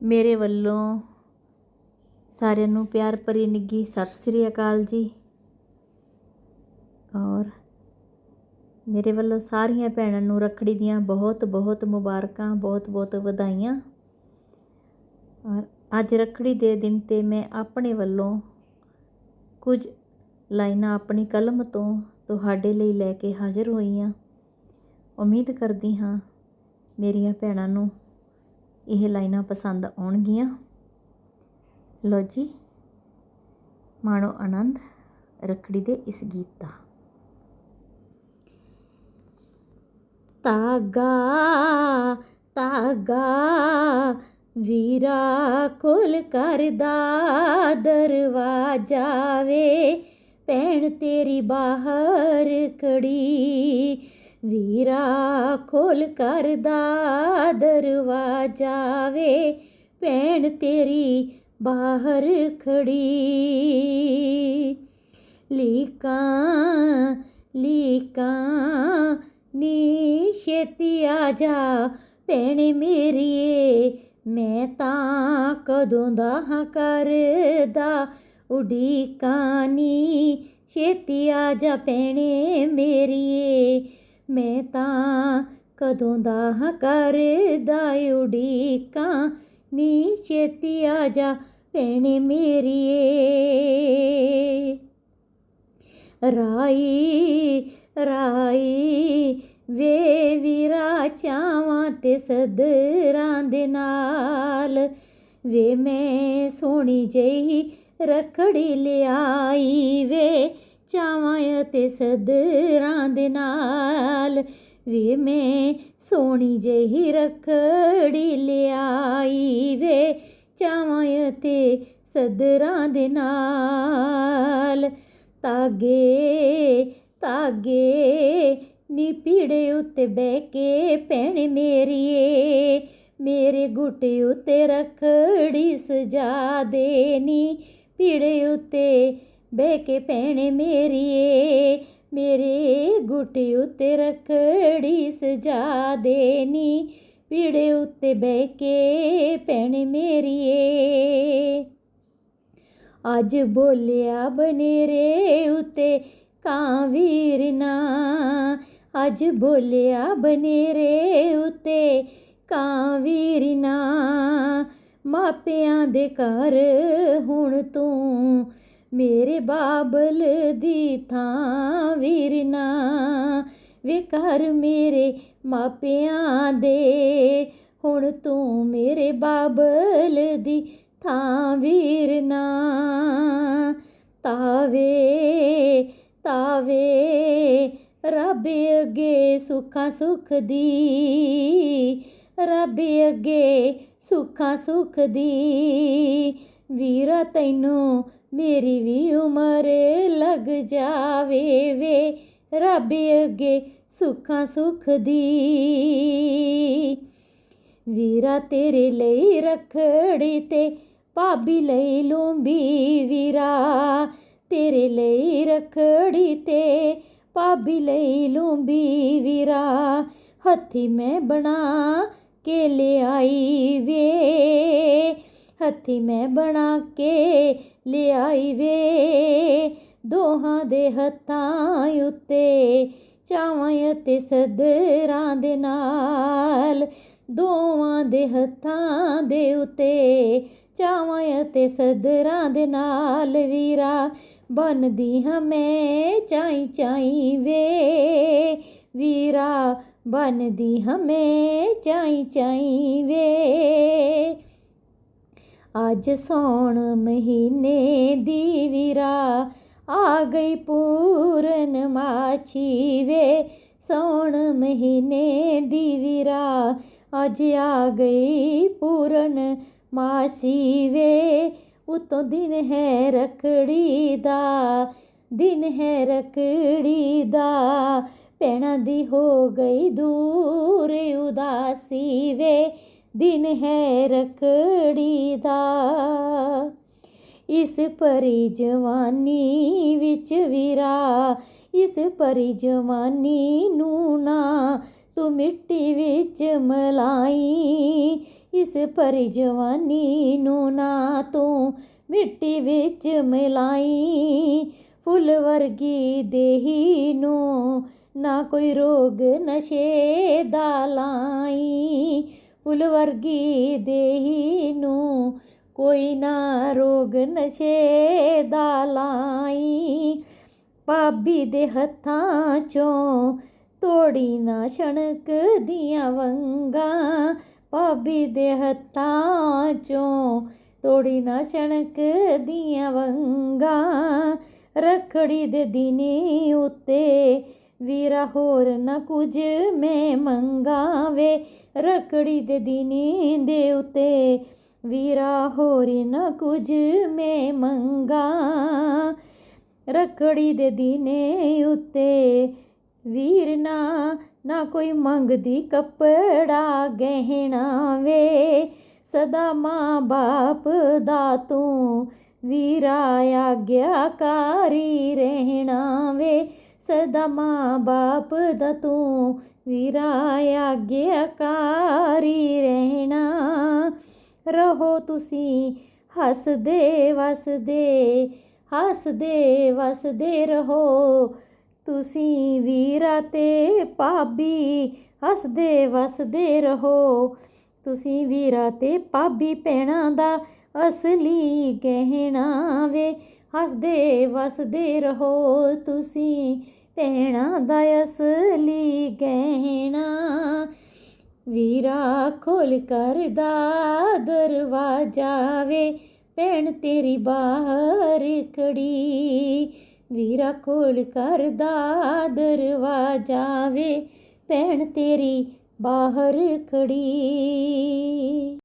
ਮੇਰੇ ਵੱਲੋਂ ਸਾਰਿਆਂ ਨੂੰ ਪਿਆਰ ਭਰੀ ਨਿੱਘੀ ਸਤਿ ਸ੍ਰੀ ਅਕਾਲ ਜੀ। ਔਰ ਮੇਰੇ ਵੱਲੋਂ ਸਾਰੀਆਂ ਭੈਣਾਂ ਨੂੰ ਰੱਖੜੀ ਦੀਆਂ ਬਹੁਤ ਬਹੁਤ ਮੁਬਾਰਕਾਂ, ਬਹੁਤ ਬਹੁਤ ਵਧਾਈਆਂ। ਔਰ ਅੱਜ ਰੱਖੜੀ ਦੇ ਦਿਨ ਤੇ ਮੈਂ ਆਪਣੇ ਵੱਲੋਂ ਕੁਝ ਲਾਈਨਾਂ ਆਪਣੀ ਕਲਮ ਤੋਂ ਤੁਹਾਡੇ ਲਈ ਲੈ ਕੇ ਹਾਜ਼ਰ ਹੋਈ ਹਾਂ ਉਮੀਦ ਕਰਦੀ ਹਾਂ ਮੇਰੀਆਂ ਭੈਣਾਂ ਨੂੰ ਇਹ ਲਾਈਨਾਂ ਪਸੰਦ ਆਉਣਗੀਆਂ। ਲੋ ਜੀ, ਮਾਣੋ ਆਨੰਦ ਰੱਖੜੀ ਦੇ ਇਸ ਗੀਤ ਦਾ। ਤਾਗਾ ਤਾਗਾ, ਵੀਰਾ ਖੁੱਲ ਕਰਦਾ ਦਰਵਾਜਾ ਵੇ, ਭੈਣ ਤੇਰੀ ਬਾਹਰ ਖੜੀ ਵੀਰਾ ਖੋਲ ਕਰਦਾ ਦਰਵਾਜਾ ਵੇ, ਭੈਣ ਤੇਰੀ ਬਾਹਰ ਖੜੀ। ਲੀਕਾਂ ਲੀਕਾਂ, ਨੀ ਛੇਤੀ ਆ ਜਾ ਭੈਣ ਮੇਰੀਏ, ਮੈਂ ਤਾਂ ਕਦੋਂ ਦਾ ਹਾਂ ਕਰਦਾ ਉਡੀਕਾਂ, ਨੀ ਛੇਤੀ ਆ ਜਾ ਭੈਣੇ ਮੇਰੀਏ। ਮੈਂ ਤਾਂ ਕਦੋਂ ਦਾ ਹਾਂ ਕਰਦਾ ਉਡੀਕਾਂ। ਨੀ ਛੇਤੀ ਆ ਜਾ ਭੈਣੇ ਮੇਰੀਏ ਰਾਈ ਰਾਈ ਵੇ ਵੀਰਾ ਚਾਵਾਂ ਤੇ ਸਦਰਾਂ ਦੇ ਨਾਲ। ਵੇ ਮੈਂ ਸੋਹਣੀ ਜਈ ਰਖੜੀ ਲਿਆਈ ਵੇ। ਚਾਵਾਂ ਤੇ ਸਦਰਾਂ ਦੇ ਨਾਲ ਵੇ ਮੈਂ ਸੋਹਣੀ ਜਿਹੀ ਰਖੜੀ ਲਿਆਈ ਵੇ। ਚਾਵਾਂ ਤੇ ਸਦਰਾਂ ਦੇ ਨਾਲ ਤਾਗੇ ਤਾਗੇ ਨੀ ਪੀੜੇ ਉੱਤੇ ਬਹਿ ਕੇ ਭੈਣ ਮੇਰੀਏ, ਮੇਰੇ ਗੁੱਟੇ ਉੱਤੇ ਰਖੜੀ ਸਜਾ ਦੇ ਨੀ ਪੀੜੇ ਉੱਤੇ ਬਹਿ ਕੇ ਭੈਣੇ ਮੇਰੀਏ, ਮੇਰੇ ਗੁੱਟੇ ਉੱਤੇ ਰਖੜੀ ਸਜਾ ਦੇ ਪੀੜੇ ਉੱਤੇ ਬਹਿ ਕੇ ਭੈਣੇ ਮੇਰੀਏ। ਅੱਜ ਬੋਲਿਆ ਬਨੇਰੇ ਉਤੇ, ਕਾਂ ਵੀਰ ਨਾ। ਅੱਜ ਬੋਲਿਆ ਬਨੇਰੇ ਉਤੇ, ਕਾਂ ਵੀਰ ਨਾ। ਮਾਪਿਆਂ ਦੇ ਘਰ ਹੁਣ ਤੂੰ ਮੇਰੇ ਬਾਬਲ ਦੀ ਥਾਂ ਵੀਰ ਨਾ। ਵੇ ਘਰ ਮੇਰੇ ਮਾਪਿਆਂ ਦੇ। ਹੁਣ ਤੂੰ ਮੇਰੇ ਬਾਬਲ ਦੀ ਥਾਂ ਵੀਰ ਨਾ। ਤਾਵੇ ਤਾਵੇ, ਰੱਬ ਅੱਗੇ ਸੁੱਖਾਂ ਸੁਖ ਦੀ ਰੱਬ ਅੱਗੇ ਸੁੱਖਾਂ ਸੁਖ ਦੀ ਵੀਰਾ ਤੈਨੂੰ ਮੇਰੀ ਵੀ ਉਮਰ ਲੱਗ ਜਾਵੇ ਵੇ ਰੱਬ ਅੱਗੇ ਸੁੱਖਾਂ ਸੁਖ ਦੀ ਵੀਰਾ ਤੇਰੇ ਲਈ ਰਖੜੀ ਤੇ ਭਾਬੀ ਲਈ ਲੂੰਬੀ। ਵੀਰਾ ਤੇਰੇ ਲਈ ਰਖੜੀ ਤੇ ਭਾਬੀ ਲਈ ਲੂੰਬੀ। ਵੀਰਾ, ਹੱਥੀ ਮੈਂ ਬਣਾ ਕੇ ਲਿਆਈ। ਹੱਥੀ ਮੈਂ ਬਣਾ ਕੇ ਲਿਆਈ ਵੇ। ਦੋਹਾਂ ਦੇ ਹੱਥਾਂ ਉੱਤੇ ਚਾਵਾਂ ਅਤੇ ਸਦਰਾਂ ਦੇ ਨਾਲ। ਦੋਵਾਂ ਦੇ ਹੱਥਾਂ ਦੇ ਉਤੇ ਚਾਵਾਂ ਅਤੇ ਸਦਰਾਂ ਦੇ ਨਾਲ ਵੀਰਾ ਬਣਦੀ ਹਾਂ ਮੈਂ ਚਾਈ ਚਾਈ ਵੇ। ਵੀਰਾ ਬਣਦੀ ਹਾਂ ਮੈਂ ਚਾਈ ਚਾਈ ਵੇ। ਅੱਜ ਸੌਣ ਮਹੀਨੇ ਦੀ ਵੀਰਾ, ਆ ਗਈ ਪੂਰਨ ਮਾਛੀ ਵੇ। ਸੌਣ ਮਹੀਨੇ ਦੀ ਵੀਰਾ, ਅੱਜ ਆ ਗਈ ਪੂਰਨ ਮਾਸੀ ਵੇ। ਉਤੋਂ ਦਿਨ ਹੈ ਰਖੜੀ ਦਾ, ਦਿਨ ਹੈ ਰਖੜੀ ਦਾ। ਭੈਣਾਂ ਦੀ ਹੋ ਗਈ ਦੂਰ ਉਦਾਸੀ ਵੇ। ਦਿਨ ਹੈ ਰਖੜੀ ਦਾ ਇਸ ਪਰੀ ਜਵਾਨੀ ਵਿੱਚ ਵੀਰਾ, ਇਸ ਪਰੀ ਜਵਾਨੀ ਨੂੰ ਨਾ ਤੂੰ ਮਿੱਟੀ ਵਿੱਚ ਮਲਾਈ। ਇਸ ਭਰੀ ਜਵਾਨੀ ਨੂੰ ਨਾ ਤੂੰ ਮਿੱਟੀ ਵਿੱਚ ਮਿਲਾਈ। ਫੁੱਲ ਵਰਗੀ ਦੇਹੀ ਨੂੰ ਨਾ ਕੋਈ ਰੋਗ ਨਸ਼ੇ ਦਾ ਲਾਈ। ਫੁੱਲ ਵਰਗੀ ਦੇਹੀ ਨੂੰ ਕੋਈ ਨਾ ਰੋਗ ਨਸ਼ੇ ਦਾ ਲਾਈ। ਭਾਬੀ ਦੇ ਹੱਥਾਂ ਚੋਂ ਤੋੜੀ ਨਾ ਛਣਕ ਦੀਆਂ ਵੰਗਾਂ। ਭਾਬੀ ਦੇ ਹੱਥਾਂ ਚੋਂ ਤੋੜੀ ਨਾ ਛਣਕ ਦੀਆਂ ਵੰਗਾਂ। ਰਖੜੀ ਦੇ ਦਿਨੀ ਉੱਤੇ ਵੀਰਾ ਹੋਰ ਨਾ ਕੁਝ ਮੈਂ ਮੰਗਾਵੇ। ਰਖੜੀ ਦੇ ਦਿਨੀ ਦੇ ਉੱਤੇ ਵੀਰਾ ਹੋਰ ਨਾ ਕੁਝ ਮੈਂ ਮੰਗਾ। ਰਖੜੀ ਦੇ ਦਿਨੇ ਉੱਤੇ ਵੀਰ ਨਾ ਨਾ ਕੋਈ ਮੰਗਦੀ ਕੱਪੜਾ ਗਹਿਣਾ ਵੇ ਸਦਾ ਮਾਂ ਬਾਪ ਦਾ ਤੂੰ ਵੀਰਾ ਆਗਿਆਕਾਰੀ ਰਹਿਣਾ ਵੇ ਸਦਾ ਮਾਂ ਬਾਪ ਦਾ ਤੂੰ ਵੀਰਾ, ਆਗਿਆਕਾਰੀ ਰਹਿਣਾ। ਰਹੋ ਤੁਸੀਂ ਹੱਸਦੇ ਵਸਦੇ ਹੱਸਦੇ ਵਸਦੇ ਰਹੋ। ਤੁਸੀਂ ਵੀਰਾ ਤੇ ਭਾਬੀ, ਹੱਸਦੇ ਵਸਦੇ ਰਹੋ। ਤੁਸੀਂ ਵੀਰਾ ਤੇ ਭਾਬੀ ਭੈਣਾਂ ਦਾ ਅਸਲੀ ਗਹਿਣਾ ਵੇ, ਹੱਸਦੇ ਵਸਦੇ ਰਹੋ। ਤੁਸੀਂ ਭੈਣਾਂ ਦਾ ਅਸਲੀ ਗਹਿਣਾ। ਵੀਰਾ ਖੋਲ ਕਰਦਾ ਦਰਵਾਜਾ ਵੇ, ਭੈਣ ਤੇਰੀ ਬਾਹਰ ਖੜੀ। ਵੀਰਾ ਖੋਲ ਕਰਦਾ ਦਰਵਾਜਾ ਵੇ, ਭੈਣ ਤੇਰੀ ਬਾਹਰ ਖੜੀ।